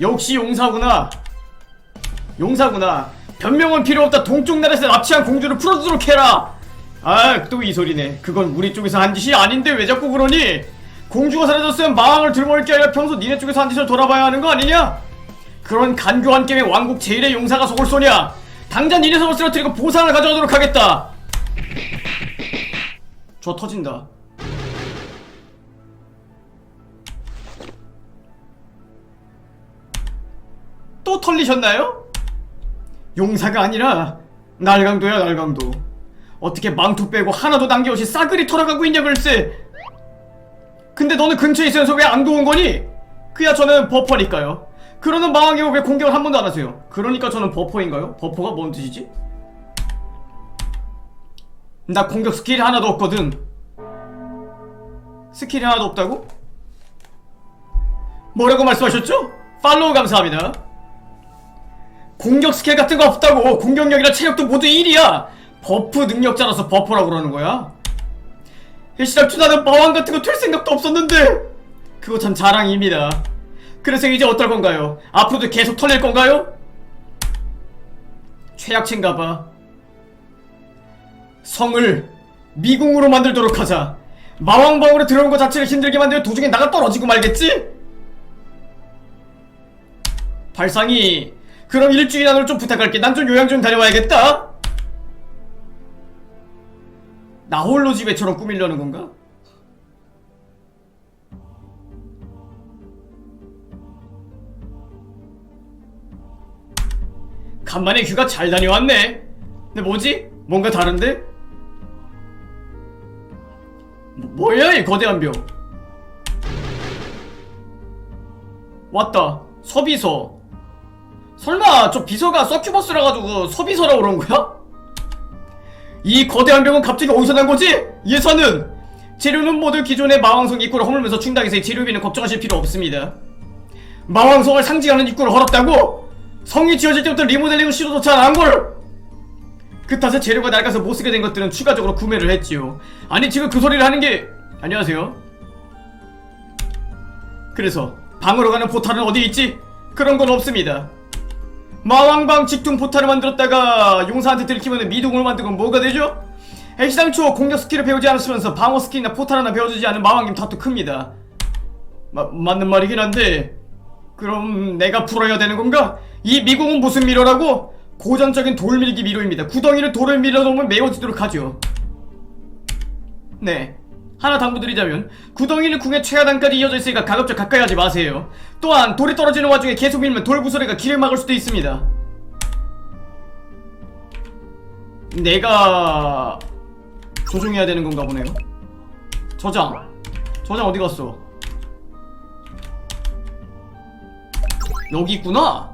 역시 용사구나. 용사구나. 변명은 필요 없다. 동쪽 나라에서 납치한 공주를 풀어주도록 해라. 아, 또 이 소리네. 그건 우리 쪽에서 한 짓이 아닌데 왜 자꾸 그러니? 공주가 사라졌으면 마왕을 들어볼 게 아니라 평소 니네 쪽에서 한 짓을 돌아봐야 하는 거 아니냐? 그런 간교한 게임에 왕국 제1의 용사가 속을 쏘냐? 당장 니네 성을 쓰러뜨리고 보상을 가져오도록 하겠다. 저 터진다. 또 털리셨나요? 용사가 아니라 날강도야 날강도 어떻게 망토 빼고 하나도 남겨없이 싸그리 털어가고 있냐 글쎄 근데 너는 근처에 있으면서 왜 안 도운 거니? 그야 저는 버퍼니까요 그러는 마왕이 왜 공격을 한 번도 안 하세요 그러니까 저는 버퍼인가요? 버퍼가 뭔 뜻이지? 나 공격 스킬이 하나도 없거든 스킬이 하나도 없다고? 뭐라고 말씀하셨죠? 팔로우 감사합니다 공격 스킬 같은 거 없다고. 공격력이랑 체력도 모두 1이야. 버프 능력자라서 버퍼라고 그러는 거야? 일시랑 투나는 마왕 같은 거 될 생각도 없었는데. 그거 참 자랑입니다. 그래서 이제 어떨 건가요? 앞으로도 계속 털릴 건가요? 최악체인가봐. 성을 미궁으로 만들도록 하자. 마왕방으로 들어온 것 자체를 힘들게 만들면 도중에 나가 떨어지고 말겠지? 발상이 그럼 일주일 안으로 좀 부탁할게 난 좀 요양 좀 다녀와야겠다 나 홀로 집에처럼 꾸밀려는 건가? 간만에 휴가 잘 다녀왔네 근데 뭐지? 뭔가 다른데? 뭐- 뭐야 이 거대한 벽 왔다 서비서 설마 저 비서가 서큐버스라 가지고 서비서라고 그런 거야? 이 거대한 병은 갑자기 어디서 난 거지? 예산은 재료는 모두 기존의 마왕성 입구를 허물면서 충당해서 재료비는 걱정하실 필요 없습니다. 마왕성을 상징하는 입구를 헐었다고? 성이 지어질 때부터 리모델링을 시도조차 안한 걸! 그 탓에 재료가 낡아서 못 쓰게 된 것들은 추가적으로 구매를 했지요. 아니 지금 그 소리를 하는 게 안녕하세요. 그래서 방으로 가는 포탈은 어디 있지? 그런 건 없습니다. 마왕방 직통 포탈을 만들었다가 용사한테 들키면 미동을 만들건 뭐가 되죠? 애시당초 공격 스킬을 배우지 않았으면서 방어 스킬이나 포탈 하나 배워주지 않은 마왕님 탓도 큽니다. 마, 맞는 말이긴 한데 그럼 내가 풀어야 되는 건가? 이 미궁은 무슨 미로라고? 고전적인 돌밀기 미로입니다. 구덩이를 돌을 밀어놓으면 메워지도록 하죠. 네. 하나 당부드리자면 구덩이는 궁의 최하단까지 이어져 있으니까 가급적 가까이 하지 마세요. 또한 돌이 떨어지는 와중에 계속 밀면 돌 부서리가 길을 막을 수도 있습니다. 내가 조종해야 되는 건가 보네요. 저장. 저장 어디 갔어? 여기 있구나.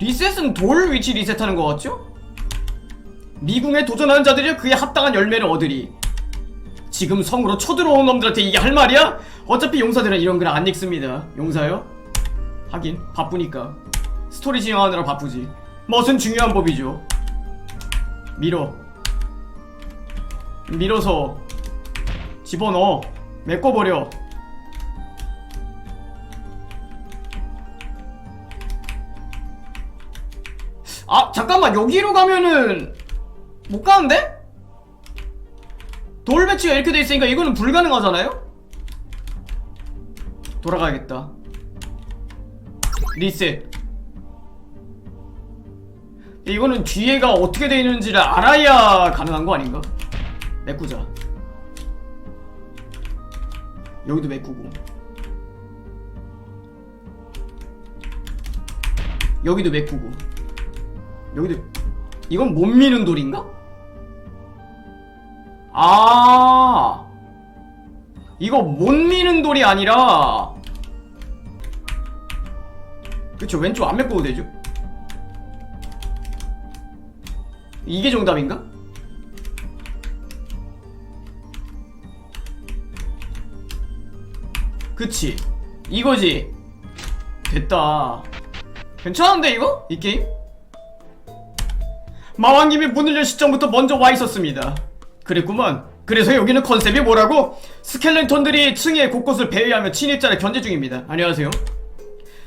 리셋은 돌 위치 리셋하는 것 같죠? 미궁에 도전하는 자들이 그에 합당한 열매를 얻으리. 지금 성으로 쳐들어온 놈들한테 이게 할 말이야? 어차피 용사들은 이런 글 안 읽습니다. 용사요? 하긴 바쁘니까 스토리 진행하느라 바쁘지. 멋은 중요한 법이죠. 밀어. 밀어서 집어넣어. 메꿔버려. 아 잠깐만 여기로 가면은 못 가는데? 돌 배치가 이렇게 돼 있으니까 이거는 불가능하잖아요? 돌아가야겠다. 리셋. 이거는 뒤에가 어떻게 돼 있는지를 알아야 가능한 거 아닌가? 메꾸자. 여기도 메꾸고. 여기도 메꾸고. 여기도 이건 못 미는 돌인가? 아 이거 못 미는 돌이 아니라 그쵸 왼쪽 안 메꿔도 되죠 이게 정답인가? 그치 이거지 됐다 괜찮은데 이거? 이 게임? 마왕님이 문을 열 시점부터 먼저 와 있었습니다. 그랬구먼. 그래서 여기는 컨셉이 뭐라고? 스켈레톤들이 층의 곳곳을 배회하며 침입자를 견제 중입니다. 안녕하세요.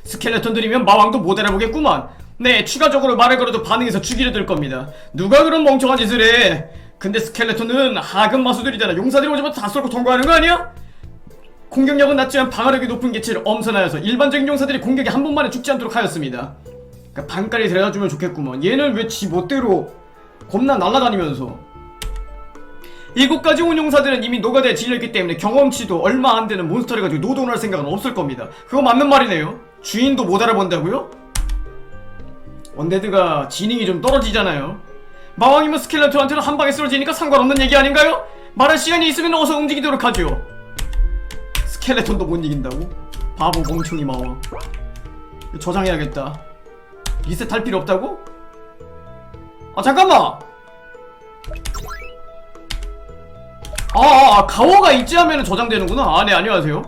스켈레톤들이면 마왕도 못 알아보겠구만. 네, 추가적으로 말을 걸어도 반응해서 죽이려 들 겁니다. 누가 그런 멍청한 짓을 해? 근데 스켈레톤은 하급 마수들이잖아. 용사들이 오자마자 다 쏠고 통과하는 거 아니야? 공격력은 낮지만 방어력이 높은 개체를 엄선하여서 일반적인 용사들이 공격에 한 번만에 죽지 않도록 하였습니다. 그러니까 반까지 데려다주면 좋겠구먼. 얘는 왜 지 멋대로 겁나 날아다니면서 이곳까지 온 용사들은 이미 노가다에 질렸기 때문에 경험치도 얼마 안 되는 몬스터를 가지고 노동을 할 생각은 없을 겁니다. 그거 맞는 말이네요. 주인도 못 알아본다고요? 언데드가 지능이 좀 떨어지잖아요. 마왕이면 스켈레톤한테는 한 방에 쓰러지니까 상관없는 얘기 아닌가요? 말할 시간이 있으면 어서 움직이도록 하죠. 스켈레톤도 못 이긴다고? 바보 멍청이 마왕. 저장해야겠다. 리셋할 필요 없다고? 아 잠깐만! 아, 아, 아 가오가 있지 하면 저장되는구나. 아, 네, 안녕하세요.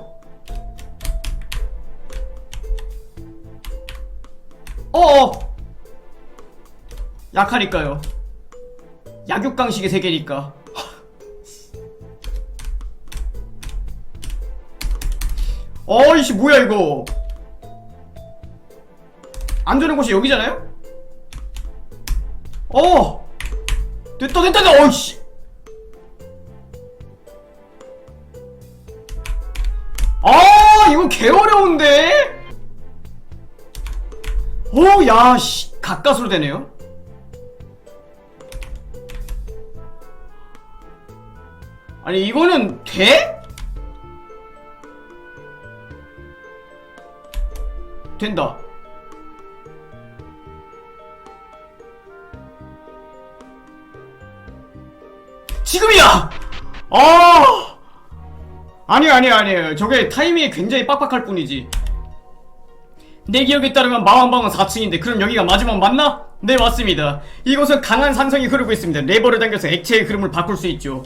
어어! 약하니까요. 약육강식의 세계니까. 어이씨, 뭐야, 이거. 안 되는 곳이 여기잖아요? 어! 됐다, 됐다, 됐다, 어이씨! 아 이거 개 어려운데? 오, 야, 씨, 가까스로 되네요. 아니, 이거는 돼? 된다. 지금이야! 아! 아니요 아니요 아니에요. 저게 타이밍이 굉장히 빡빡할 뿐이지. 내 기억에 따르면 마왕방은 4층인데 그럼 여기가 마지막 맞나? 네 맞습니다. 이곳은 강한 산성이 흐르고 있습니다. 레버를 당겨서 액체의 흐름을 바꿀 수 있죠.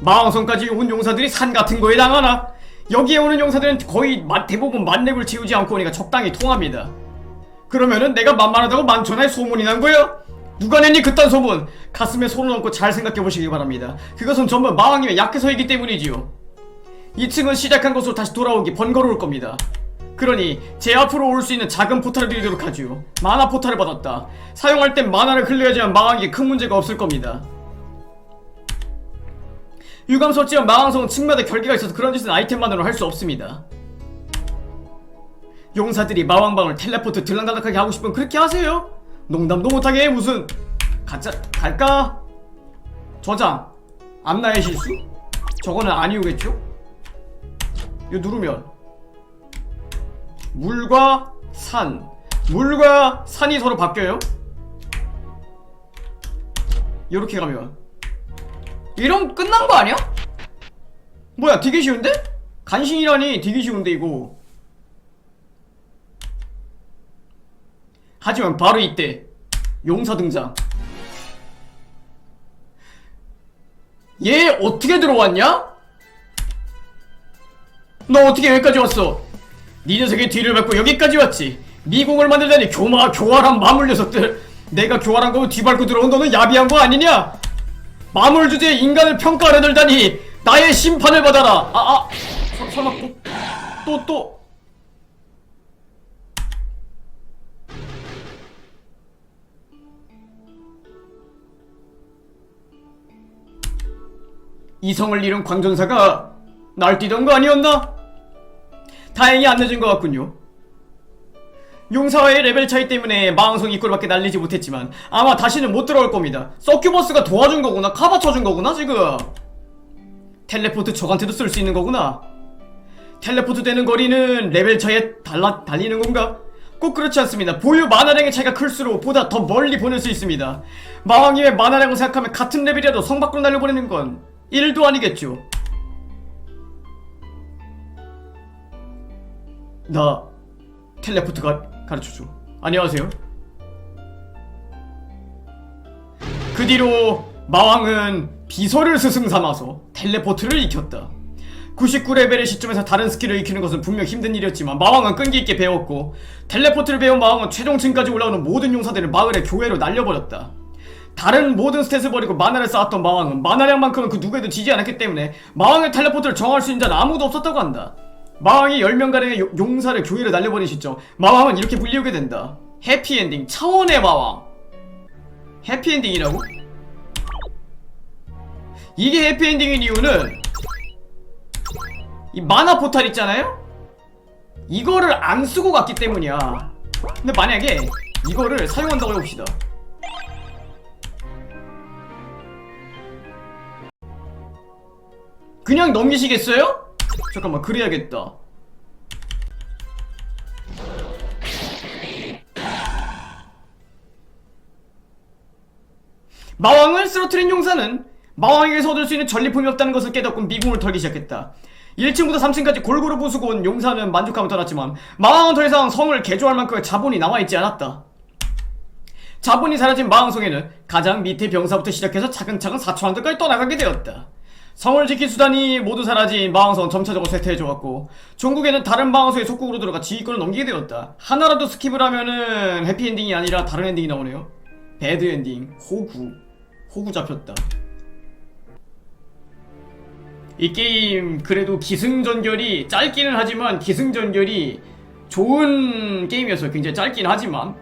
마왕성까지 온 용사들이 산 같은 거에 당하나? 여기에 오는 용사들은 거의 마- 대부분 만렙을 채우지 않고 오니까 적당히 통합니다. 그러면은 내가 만만하다고 만천하에 소문이 난 거야? 누가 냈니 그딴 소문? 가슴에 손을 얹고 잘 생각해 보시기 바랍니다. 그것은 전부 마왕님의 약해서이기 때문이지요 2층은 시작한 곳으로 다시 돌아오기 번거로울 겁니다. 그러니 제 앞으로 올 수 있는 작은 포탈을 드리도록 하지요. 만화 포탈을 받았다. 사용할 땐 만화를 흘려야지만 마왕에게 큰 문제가 없을 겁니다. 유감 설지와 마왕성은 층마다 결계가 있어서 그런 짓은 아이템만으로 할 수 없습니다. 용사들이 마왕방을 텔레포트 들락날락하게 하고 싶으면 그렇게 하세요. 농담도 못하게 무슨 가짜 갈까? 저장 안나의 실수? 저거는 아니오겠죠? 이거 누르면 물과 산 물과 산이 서로 바뀌어요 이렇게 가면 이러면 끝난 거 아니야? 뭐야 되게 쉬운데? 간신이라니 되게 쉬운데 이거 하지만 바로 이때 용사 등장 얘 어떻게 들어왔냐? 너 어떻게 여기까지 왔어? 네 녀석의 뒤를 밟고 여기까지 왔지. 미궁을 만들다니 교마 교활한 마물 녀석들. 내가 교활한 거고 뒤밟고 들어온 너는 야비한 거 아니냐? 마물 주제에 인간을 평가하려 들다니 나의 심판을 받아라. 아 아. 서, 설마 또 또, 또. 이성을 잃은 광전사가 날뛰던 거 아니었나? 다행히 안 늦은 것 같군요. 용사와의 레벨 차이 때문에 마왕성 입구를 밖에 날리지 못했지만 아마 다시는 못 들어올 겁니다. 서큐버스가 도와준 거구나. 카바 쳐준 거구나 지금. 텔레포트 저한테도 쓸 수 있는 거구나. 텔레포트 되는 거리는 레벨 차이에 달라, 달리는 건가? 꼭 그렇지 않습니다. 보유 만화량의 차이가 클수록 보다 더 멀리 보낼 수 있습니다. 마왕님의 만화량을 생각하면 같은 레벨이라도 성 밖으로 날려보내는 건 1도 아니겠죠. 나 텔레포트가 가르쳐줘. 안녕하세요. 그 뒤로 마왕은 비서를 스승 삼아서 텔레포트를 익혔다. 99레벨의 시점에서 다른 스킬을 익히는 것은 분명 힘든 일이었지만 마왕은 끈기 있게 배웠고 텔레포트를 배운 마왕은 최종층까지 올라오는 모든 용사들을 마을의 교회로 날려버렸다. 다른 모든 스탯을 버리고 만화를 쌓았던 마왕은 만화량만큼은 그 누구에도 지지 않았기 때문에 마왕의 텔레포트를 정할 수 있는 자는 아무도 없었다고 한다. 마왕이 10명간의 요- 용사를 교회로 날려버린 시점 마왕은 이렇게 불리우게 된다 해피엔딩 차원의 마왕 해피엔딩이라고? 이게 해피엔딩인 이유는 이 만화 포탈 있잖아요? 이거를 안 쓰고 갔기 때문이야 근데 만약에 이거를 사용한다고 해봅시다 그냥 넘기시겠어요? 잠깐만 그래야겠다. 마왕을 쓰러뜨린 용사는 마왕에게서 얻을 수 있는 전리품이 없다는 것을 깨닫고 미궁을 털기 시작했다. 1층부터 3층까지 골고루 부수고 온 용사는 만족함을 떠났지만 마왕은 더 이상 성을 개조할 만큼의 자본이 남아있지 않았다. 자본이 사라진 마왕성에는 가장 밑에 병사부터 시작해서 차근차근 사초한들까지 떠나가게 되었다. 성을 지킬 수단이 모두 사라진 마왕성은 점차적으로 쇠퇴해져갔고 중국에는 다른 마왕성의 속국으로 들어가 지휘권을 넘기게 되었다. 하나라도 스킵을 하면은 해피엔딩이 아니라 다른 엔딩이 나오네요. 배드엔딩, 호구. 호구 잡혔다. 이 게임 그래도 기승전결이 짧기는 하지만 기승전결이 좋은 게임이었어요. 굉장히 짧긴 하지만